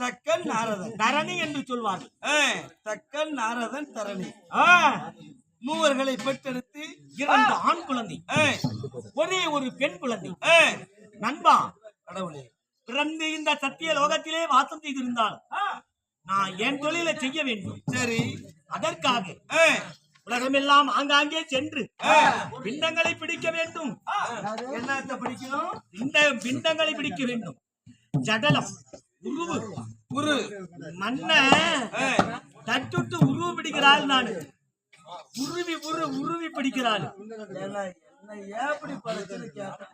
தக்கன் நாரதன். தரணி என்று சொல்வார்கள். தக்கன் நாரதன் தரணி. மூவர்களை பெற்றெடுத்து இரண்டு ஆண் குழந்தை. ஒரே ஒரு பெண் குழந்தை. நண்பா கடவுளே பிறந்து இந்த சத்திய லோகத்திலே வாசம் செய்திருந்தால் நான் என் தொழிலை செய்ய வேண்டும். சரி. அதற்காக உலகமெல்லாம் ஆங்காங்கே சென்று பிண்டங்களை பிடிக்க வேண்டும். என்னத்த படிக்கணும்? இந்த பிண்டங்களை பிடிக்க வேண்டும். ஜடலம் உருவு. குரு மண்ண தட்டுட்டு உருவு பிடிக்கிறாள் நான். உருவி உரு உருவி பிடிக்கிறாள். என்ன என்ன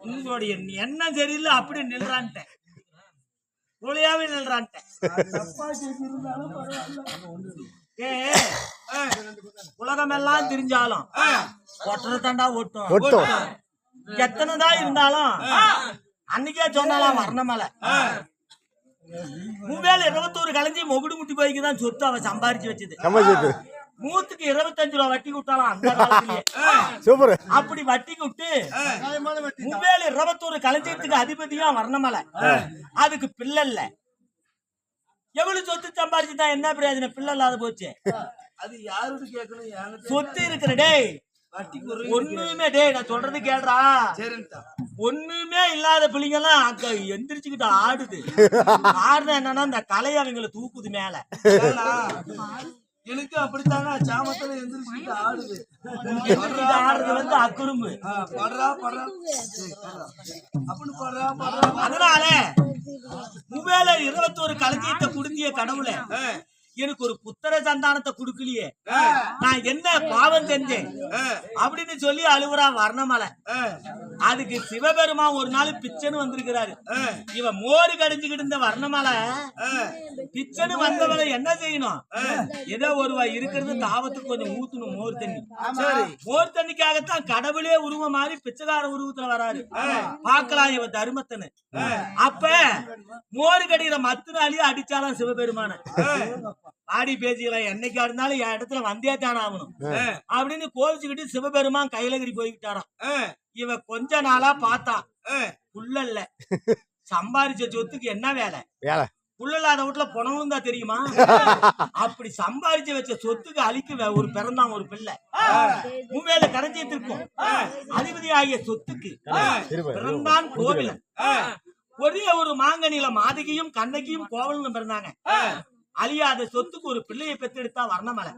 உங்களுடைய எண்ணம் சரியில்லை அப்படி நில்றான்ட்டேன் ஒளியாவே நில்றான்ட்டேன் உலகமெல்லாம் தெரிஞ்சாலும் ஒட்டுற தாண்டா ஒட்டும் எத்தனை தான் இருந்தாலும் அன்னைக்கே சொன்னாலாம் வர்ணமலை மூவேல இருபத்தோரு கலைஞ்சி மொகுடு முட்டி போய்க்கு தான் சொத்து அவன் சம்பாரிச்சு வச்சது. சமாளிச்சு நூத்துக்கு இருபத்தஞ்சு ரூபா வட்டி விட்டாலாம் அந்த காலத்திலேயே. அப்படி வட்டி விட்டு மூவேல இருபத்தோரு கலைஞத்துக்கு அதிபதியா வர்ணமலை. அதுக்கு பிள்ளை இல்ல. எவ்வளவு சொத்து சம்பாரிச்சுதான் என்ன பிரயோஜனம்? பிள்ளை இல்லாத போச்சு. அது யாருன்னு கேட்கணும்? சொத்து இருக்கிற டேய் வட்டி குரு ஒண்ணுமே டேய் நான் சொல்றது கேடுறா ஒண்ணுமே இல்லாத பிள்ளைங்க எல்லாம் எந்திரிச்சுக்கிட்டு ஆடுது. ஆடுறது என்னன்னா இந்த கலை அவங்கள தூக்குது மேல. எனக்கு அப்படித்தாங்க சாமத்துல எந்திரிச்சுட்டு ஆடுது. எந்திரிச்சுக்கிட்டு ஆடுறது வந்து அக்குறும்பு. படுறா படுறா. அப்படின்னு படுறா படுறா. அதனால மூவேல இருபத்தோரு களஞ்சியத்தை குடுங்கிய கடவுள எனக்கு ஒரு புத்திர சந்தானத்தை குடுக்கலையே. நான் என்ன பாவம் செஞ்சேன்? அப்படின்னு சொல்லி அழுவுறா வர்ணமலை. அதுக்கு சிவபெருமா ஒரு நாள் பிச்சைன்னு வந்திருக்கிறாரு. இவன் மோரு கடிஞ்சுக்கிட்டு இருந்த வர்ணமலை. பிச்சைன்னு வந்தவரை என்ன செய்யணும்? ஏதோ ஒரு வா- இருக்கிறது தாவத்துக்கு கொஞ்சம் ஊத்தணும் மோர் தண்ணி. மோர் தண்ணிக்காகத்தான் கடவுளே உருவம் மாதிரி பிச்சைக்கார உருவத்துல வராரு. பார்க்கலாம் இவன் தர்மத்தனு அப்ப மோர் கடிகிற மத்துனாலேயே அடிச்சாலாம் சிவபெருமான. ஆடி பேசிக்கலாம். என்னைக்கா இருந்தாலும் என் இடத்துல வந்தே தானே ஆகணும். அப்படின்னு கோவிச்சுக்கிட்டு சிவபெருமான் கைலகிரி போய்கிட்டாராம் இவ கொஞ்ச நாளா பார்த்தா. புள்ள இல்ல. சம்பாரிச்ச சொத்துக்கு என்ன வேலை? வேலை. புள்ள இல்லாத வீட்டுல பணமும் தான் தெரியுமா? அப்படி சம்பாரிச்சு வச்ச சொத்துக்கு அழிக்க ஒரு பிறந்தான் ஒரு பிள்ளை. மூவேல கரைஞ்சிருக்கும் அதிபதி ஆகிய சொத்துக்கு. பிறந்தான் கோவிலன். ஒரே ஒரு மாங்கனில மாதகியும் கண்ணகியும் கோவலனும் பிறந்தாங்க. அழியாத சொத்துக்கு ஒரு பிள்ளையை பெத்தெடுத்தா வர்ணமலை.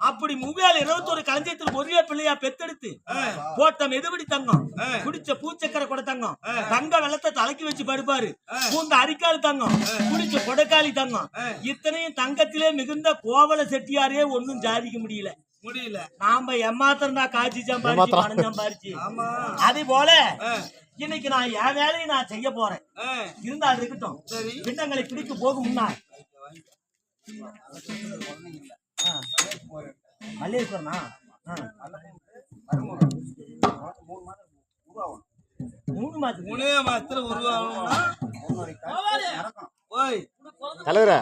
அப்படி மூவேல இருபத்தொரு களஞ்சியத்தில் ஒரே பிள்ளையா பெத்தெடுத்து போட்ட மெதுபடி தங்கம் குடிச்ச பூச்சக்கரை கொடை தங்கம் தங்க வெள்ளத்தை தலைக்கு வச்சு படுப்பாரு. பூந்த அரிக்கால் தங்கம் குடிச்ச கொடைக்காளி தங்கம். இத்தனையும் தங்கத்திலே மிகுந்த கோவல செட்டியாரே ஒண்ணும் ஜாதிக்க முடியல. முடியல. நாம எம்மாத்திரம் தான் காட்சி சம்பாரிச்சு. பணம் சம்பாரிச்சு. ஆமா. அதே போல இன்னைக்கு நான் என் வேலையை நான் செய்ய போறேன். ஆ, இருந்தால் இருக்கட்டும். சரி. பிண்டங்களை பிடிக்க போகும் முன்னாள். மல்லேஸ்வரனா ஆ. மூணு மாசம் மூணே மாசத்துல உருவாகணும்னா ஓய் தலைவரா.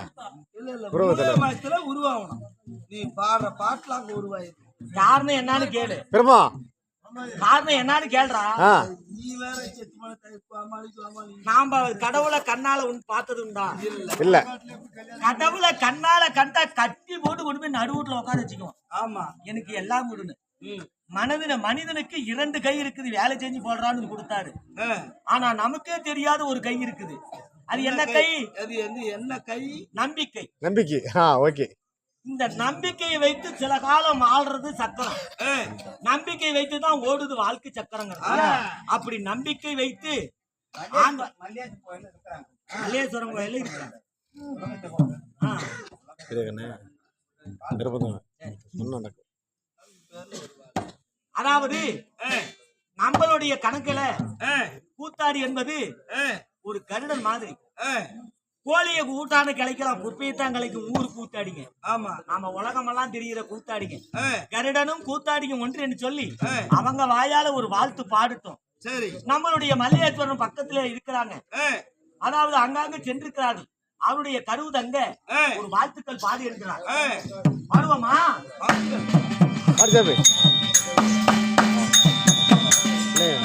மாசத்துல உருவாகணும் நீ பாடுற பாட்டுல அங்க உருவாயிருக்கு காரணம் என்னன்னு கேளு பெருமா காரணம் என்னன்னு நீ நாம கடவுளை கண்ணால உன் பார்த்தது உண்டா? இல்ல. கடவுளை கண்ணால கண்டா கட்டி போட்டு கொண்டு போய் நடுவுட்ல உட்கார வச்சுக்குவோம். ஆமா. எனக்கு எல்லாம் விடுன்னு மனதின மனிதனுக்கு இரண்டு கை இருக்குது வேலை செஞ்சு போடுறான்னு கொடுத்தாரு. ஆனா நமக்கே தெரியாத ஒரு கை இருக்குது. அது என்ன கை? அது என்ன கை? நம்பிக்கை. நம்பிக்கை. ஓகே. இந்த நம்பிக்கையை வைத்து சில காலம் ஆள்றது சக்கரம். ஆ, நம்பிக்கை வைத்து தான் ஓடுது வாழ்க்கை சக்கரங்கிறது. அப்படி நம்பிக்கை வைத்து மல்லேஸ்வரம் கோயில இருக்கிறாங்க. அதாவது ஆ, நம்மளுடைய கணக்குல ஆ, கூத்தாடி என்பது ஆ, ஒரு கருடன் மாதிரி. ஆ, கோழியை கூட்டான்னு கிளைக்கலாம் குப்பையை தான் கிளைக்கும் ஊர் கூத்தாடிங்க. ஆமா. நாம உலகமெல்லாம் தெரிகிற கூத்தாடிங்க. கருடனும் கூத்தாடியும் ஒன்று என்று சொல்லி அவங்க வாயால ஒரு வாழ்த்து பாடட்டும் சரி. நம்மளுடைய மல்லிகேஸ்வரன் பக்கத்துல இருக்கிறாங்க. அதாவது அங்காங்க சென்றிருக்கிறார்கள். அவருடைய கருவுதங்க ஆ, ஒரு வாழ்த்துக்கள் பாடி இருக்கிறார். பாடுவோமா இல்லையா